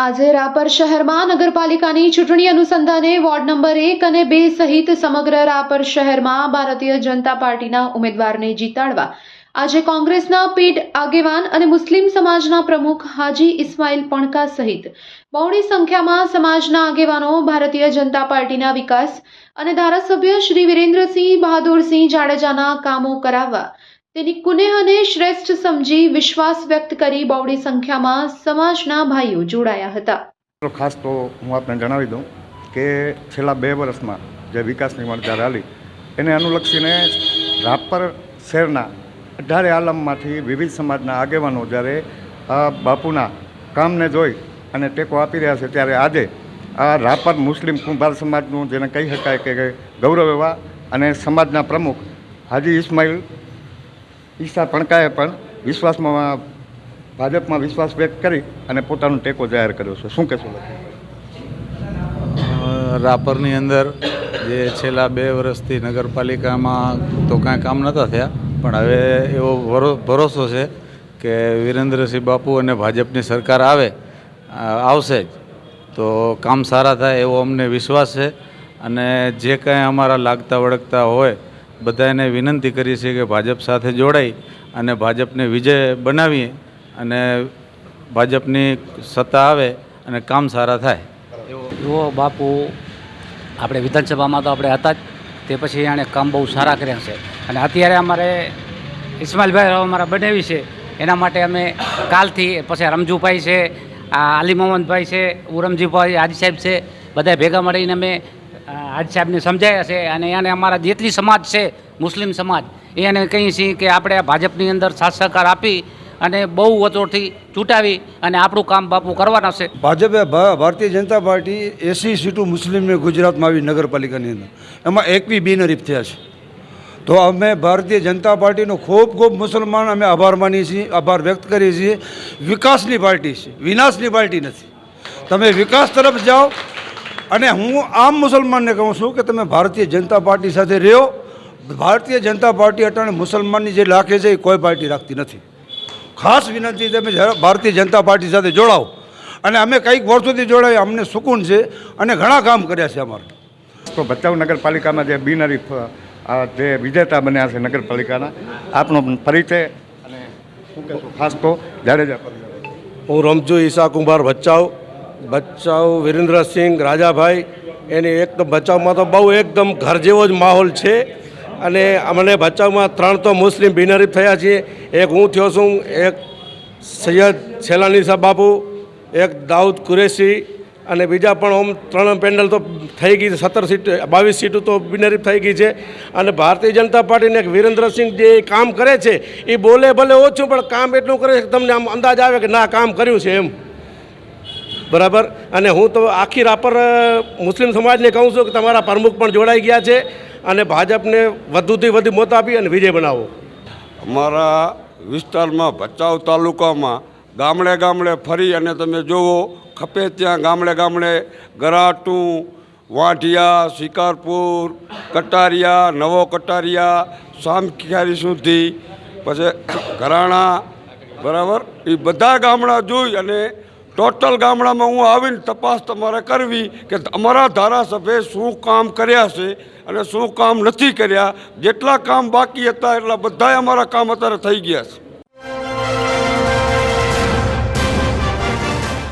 આજે રાપર શહેરમાં નગરપાલિકાની ચૂંટણી અનુસંધાને વોર્ડ નંબર એક અને બે સહિત સમગ્ર રાપર શહેરમાં ભારતીય જનતા પાર્ટીના ઉમેદવારને જીતાડવા આજે કોંગ્રેસના પીઢ આગેવાન અને મુસ્લિમ સમાજના પ્રમુખ હાજી ઇસ્માઇલ પણકા સહિત બહોળી સંખ્યામાં સમાજના આગેવાનો ભારતીય જનતા પાર્ટીના વિકાસ અને ધારાસભ્ય શ્રી વિરેન્દ્રસિંહ બહાદુરસિંહ જાડેજાના કામો કરાવવા તેની કુનેહને શ્રેષ્ઠ સમજી વિશ્વાસ વ્યક્ત કરી બહોળી સંખ્યામાં સમાજના ભાઈઓ જોડાયા હતા. ખાસ તો હું આપને જણાવી દઉં કે છેલ્લા બે વર્ષમાં જે વિકાસની વણઝાર હાલી, એને અનુલક્ષીને રાપર શહેરના અઢારે આલમમાંથી વિવિધ સમાજના આગેવાનો જ્યારે આ બાપુના કામને જોઈ અને ટેકો આપી રહ્યા છે ત્યારે આજે આ રાપર મુસ્લિમ કુંભાર સમાજનું જેને કહી શકાય કે ગૌરવ એવા અને સમાજના પ્રમુખ હાજી ઇસ્માઇલ ઈશા પણકાએ પણ વિશ્વાસમાં ભાજપમાં વિશ્વાસ વ્યક્ત કરી અને પોતાનો ટેકો જાહેર કર્યો છે. શું કહેશો? રાપરની અંદર જે છેલ્લા બે વર્ષથી નગરપાલિકામાં તો કાંઈ કામ નહોતા થયા, પણ હવે એવો ભરોસો છે કે વિરેન્દ્રસિંહ બાપુ અને ભાજપની સરકાર આવે આવશે જ. તો કામ સારા થાય એવો અમને વિશ્વાસ છે અને જે કાંઈ અમારા લાગતા વળગતા હોય બધાને વિનંતી કરી છે કે ભાજપ સાથે જોડાઈ અને ભાજપને વિજય બનાવીએ અને ભાજપની સત્તા આવે અને કામ સારા થાય. જુઓ બાપુ, આપણે વિધાનસભામાં તો આપણે હતા જ, તે પછી એણે કામ બહુ સારા કર્યા છે. અને અત્યારે અમારે ઇસ્માઇલભાઈ અમારા બનાવી છે. એના માટે અમે કાલથી, પછી રમજુભાઈ છે, આ આલી મોહમ્મદભાઈ છે, ઉરમજીભાઈ હાજી સાહેબ છે બધા ભેગા મળીને અમે હાજી સાહેબને સમજાયા છે અને એને અમારા જેટલી સમાજ છે, મુસ્લિમ સમાજ, એને કહીએ છીએ કે આપણે ભાજપની અંદર સાથ સહકાર આપી અને બહુ વચોટથી ચૂંટાવી અને આપણું કામ બાપુ કરવાના છે. ભાજપે ભારતીય જનતા પાર્ટી એસી સીટો મુસ્લિમને ગુજરાતમાં આવી નગરપાલિકાની અંદર. એમાં એકવી બિનરીફ થયા છે. તો અમે ભારતીય જનતા પાર્ટીનો ખૂબ ખૂબ મુસલમાન અમે આભાર માનીએ છીએ, આભાર વ્યક્ત કરીએ છીએ. વિકાસની પાર્ટી છે, વિનાશની પાર્ટી નથી. તમે વિકાસ તરફ જાઓ અને હું આમ મુસલમાનને કહું છું કે તમે ભારતીય જનતા પાર્ટી સાથે રહ્યો. ભારતીય જનતા પાર્ટી અટાણે મુસલમાનની જે રાખે છે એ કોઈ પાર્ટી રાખતી નથી. ખાસ વિનંતી તમે ભારતીય જનતા પાર્ટી સાથે જોડાઓ. અને અમે કંઈક વર્ષોથી જોડાય અમને સુકૂન છે અને ઘણા કામ કર્યા છે અમારે. તો ભચાઉ નગરપાલિકામાં જે બિનહરીફ જે વિજેતા બન્યા છે નગરપાલિકાના આપનો પરિચય અને શું કહેશો ખાસ તો જાડેજા હું રમજુ ઈસા કુંભાર ભચાઉ. ભચાઉ વિરેન્દ્રસિંહ, રાજાભાઈ, એની એકદમ બચાવમાં તો બહુ એકદમ ઘર જેવો જ માહોલ છે. અને અમને બચાવમાં ત્રણ તો મુસ્લિમ બિનરીફ થયા છીએ. એક હું થયો છું, એક સૈયદ છેલાની સાહેબ બાપુ, એક દાઉદ કુરેશી અને બીજા પણ ઓમ ત્રણ પેન્ડલ તો થઈ ગઈ છે, સત્તર સીટ, બાવીસ સીટો તો બિનરીફ થઈ ગઈ છે. અને ભારતીય જનતા પાર્ટીને વિરેન્દ્રસિંહ જે કામ કરે છે એ બોલે ભલે ઓછું, પણ કામ એટલું કરે છે તમને આમ અંદાજ આવે કે ના, કામ કર્યું છે એમ. બરાબર? અને હું તો આખી રાપર મુસ્લિમ સમાજને કહું છું કે તમારા પ્રમુખ પણ જોડાઈ ગયા છે અને ભાજપને વધુથી વધુ મત આપી અને વિજય બનાવો. અમારા વિસ્તારમાં ભચાઉ તાલુકામાં ગામડે ગામડે ફરી અને તમે જુઓ, ખપે ત્યાં ગામડે ગામડે ગરાટું, વાંઢિયા, શિકારપુર, કટારિયા, નવો કટારિયા, સામખિયારી સુધી, પછી ઘરાણા, બરાબર? એ બધા ગામડા જોઈ અને ટોટલ ગામડામાં હું આવીને તપાસ તમારે કરવી કે અમારા ધારાસભ્યે શું કામ કર્યા છે અને શું કામ નથી કર્યા, જેટલા કામ બાકી હતા એટલા બધા અમારા કામ અત્યારે થઈ ગયા છે.